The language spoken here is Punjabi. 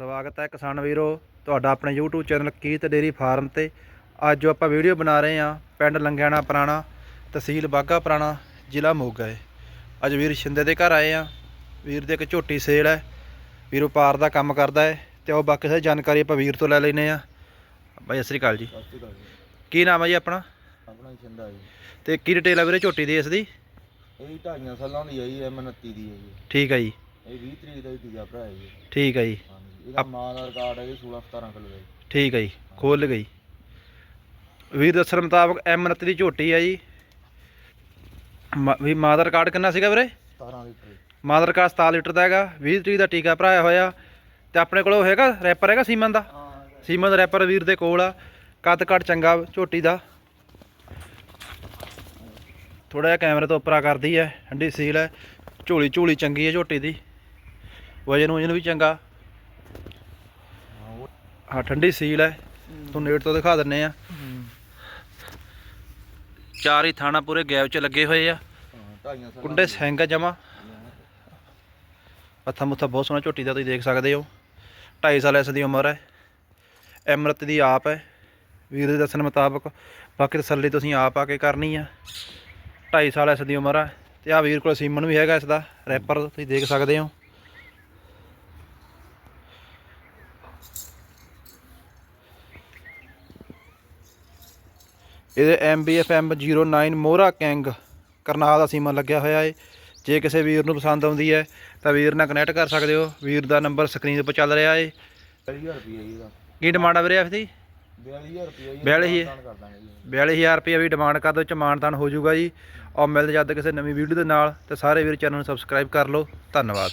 ਸਵਾਗਤ ਹੈ ਕਿਸਾਨ ਵੀਰੋ ਤੁਹਾਡਾ ਆਪਣੇ YouTube ਚੈਨਲ ਕੀਤ ਡੇਰੀ ਫਾਰਮ ਤੇ। ਅੱਜ ਜੋ ਆਪਾਂ ਵੀਡੀਓ ਬਣਾ ਰਹੇ ਹਾਂ ਪਿੰਡ ਲੰਗਿਆਣਾ ਪੁਰਾਣਾ ਤਹਿਸੀਲ ਬਾਗਾ ਪੁਰਾਣਾ ਜ਼ਿਲ੍ਹਾ ਮੋਗਾ ਹੈ ਅੱਜ ਵੀਰ ਸ਼ਿੰਦੇ ਦੇ ਘਰ ਆਏ ਆ ਵੀਰ ਦੇ ਇੱਕ ਝੋਟੀ ਸੇਲ ਹੈ। ਵੀਰ ਵਪਾਰ ਦਾ ਕੰਮ ਕਰਦਾ ਹੈ ਤੇ ਉਹ ਬਾਕੀ ਸਾਰੀ ਜਾਣਕਾਰੀ ਆਪਾਂ ਵੀਰ ਤੋਂ ਲੈ ਲੈਨੇ ਆ ਬਾਈ ਸਤਿ ਸ੍ਰੀ ਅਕਾਲ ਜੀ। ਕੀ ਨਾਮ ਹੈ ਜੀ ਆਪਣਾ? ਆਪਣਾ ਛੰਦਾ ਜੀ। ਤੇ ਕੀ ਡਿਟੇਲ ਹੈ ਵੀਰੇ ਝੋਟੀ ਦੀ ਇਸ ਦੀ? ਇਹ ਢਾਈਆਂ ਸਾਲਾਂ ਦੀ ਆਈ ਐ 29 ਦੀ ਹੈ ਜੀ। ਠੀਕ ਹੈ ਜੀ। ਇਹ 20 ਤਰੀਕ ਦਾ ਹੀ ਤੀਜਾ ਭਰਾ ਹੈ ਜੀ। ਠੀਕ ਹੈ ਜੀ। ਇਹਦਾ ਮਾਂ ਦਾ ਰਿਕਾਰਡ ਹੈ ਜੀ 16 17 ਕਿਲੋ ਦਾ ਜੀ। ਠੀਕ ਹੈ ਜੀ ਖੋਲ ਗਈ। ਵੀਰ ਦੱਸਣ ਮੁਤਾਬਕ M29 ਦੀ ਝੋਟੀ ਹੈ ਜੀ। ਵੀ ਮਾਂ ਦਾ ਰਿਕਾਰਡ ਕਿੰਨਾ ਸੀਗਾ ਵੀਰੇ? 17 ਲੀਟਰ। ਮਾਂ ਦਾ ਰਿਕਾਰਡ 17 ਲੀਟਰ ਦਾ ਹੈਗਾ 20 ਤਰੀਕ ਦਾ ਟੀਕਾ ਭਰਾਇਆ ਹੋਇਆ। ਤੇ ਆਪਣੇ ਕੋਲ ਹੈਗਾ ਰੈਪਰ ਹੈਗਾ ਸੀਮਨ ਦਾ? ਸੀਮਨ ਰੈਪਰ ਵੀਰ ਦੇ ਕੋਲ ਆ ਕੱਦ ਕੱਟ ਚੰਗਾ ਝੋਟੀ ਦਾ। ਥੋੜਾ ਜਿਹਾ ਕੈਮਰੇ ਤੋਂ ਉੱਪਰਾ ਕਰਦੀ ਹੈ ਠੰਡੀ ਸੀਲ ਹੈ। ਝੋਲੀ ਝੋਲੀ ਚੰਗੀ ਹੈ ਝੋਟੀ ਦੀ। ਵਜਨ ਵਜਨ ਵੀ ਚੰਗਾ। ਹਾਂ ਠੰਡੀ ਸੀਲ ਹੈ। ਤੁਹਾਨੂੰ ਨੇੜ ਤੋਂ ਦਿਖਾ ਦਿੰਨੇ ਆ। ਚਾਰ ਹੀ ਥਾਣਾ ਪੂਰੇ ਗੈਪ 'ਚ ਲੱਗੇ ਹੋਏ ਆ। ਕੁੰਡੇ ਸਿੰਘ ਜਮਾ। ਪੱਥਾ ਮੁੱਥਾ ਬਹੁਤ ਸੋਹਣਾ ਝੋਟੀ ਦਾ ਤੁਸੀਂ ਦੇਖ ਸਕਦੇ ਹੋ। 2.5 ਸਾਲ ਇਸ ਦੀ ਉਮਰ ਹੈ। ਅਮਰਤ ਦੀ ਆਪ ਹੈ। ਵੀਰ ਦੇ ਦੱਸਣ ਮੁਤਾਬਕ ਬਾਕੀ ਤਸੱਲੀ ਤੁਸੀਂ ਆਪ ਆ ਕੇ ਕਰਨੀ ਆ। 2.5 ਸਾਲ ਇਸ ਦੀ ਉਮਰ ਹੈ ਤੇ ਆ ਵੀਰ ਕੋਲ ਸੀਮਨ ਵੀ ਹੈਗਾ ਇਸ ਦਾ ਰੈਪਰ ਤੁਸੀਂ ਦੇਖ ਸਕਦੇ ਹੋ। ਇਹਦੇ MBFM 09 ਮੋਹਰਾ ਕੈਂਗ ਕਰਨਾਲ ਦਾ ਸੀਮਾ ਲੱਗਿਆ ਹੋਇਆ ਹੈ ਜੇ ਕਿਸੇ ਵੀਰ ਨੂੰ ਪਸੰਦ ਆਉਂਦੀ ਹੈ ਤਾਂ ਵੀਰ ਨਾਲ ਕਨੈਕਟ ਕਰ ਸਕਦੇ ਹੋ। ਵੀਰ ਦਾ ਨੰਬਰ ਸਕਰੀਨ ਉੱਪਰ ਚੱਲ ਰਿਹਾ ਹੈ 40000 ਰੁਪਏ ਜੀ ਇਹਦਾ ਕੀ ਡਿਮਾਂਡ ਆ ਵੀਰੇ ਇਸ ਦੀ 42000 ਰੁਪਏ ਜੀ, ਬਿਆਲੀ ਹੀ- ਭੁਗਤਾਨ 42000 ਰੁਪਏ ਵੀ ਡਿਮਾਂਡ ਕਰ ਦੋ ਚ ਮਾਨਤਾਨ ਹੋ ਜਾਊਗਾ ਜੀ। ਔਰ ਮਿਲਦੇ ਜਦ ਕਿਸੇ ਨਵੀਂ ਵੀਡੀਓ ਦੇ ਨਾਲ, ਤੇ ਸਾਰੇ ਵੀਰ ਚੈਨਲ ਨੂੰ ਸਬਸਕ੍ਰਾਈਬ ਕਰ ਲਓ। ਧੰਨਵਾਦ।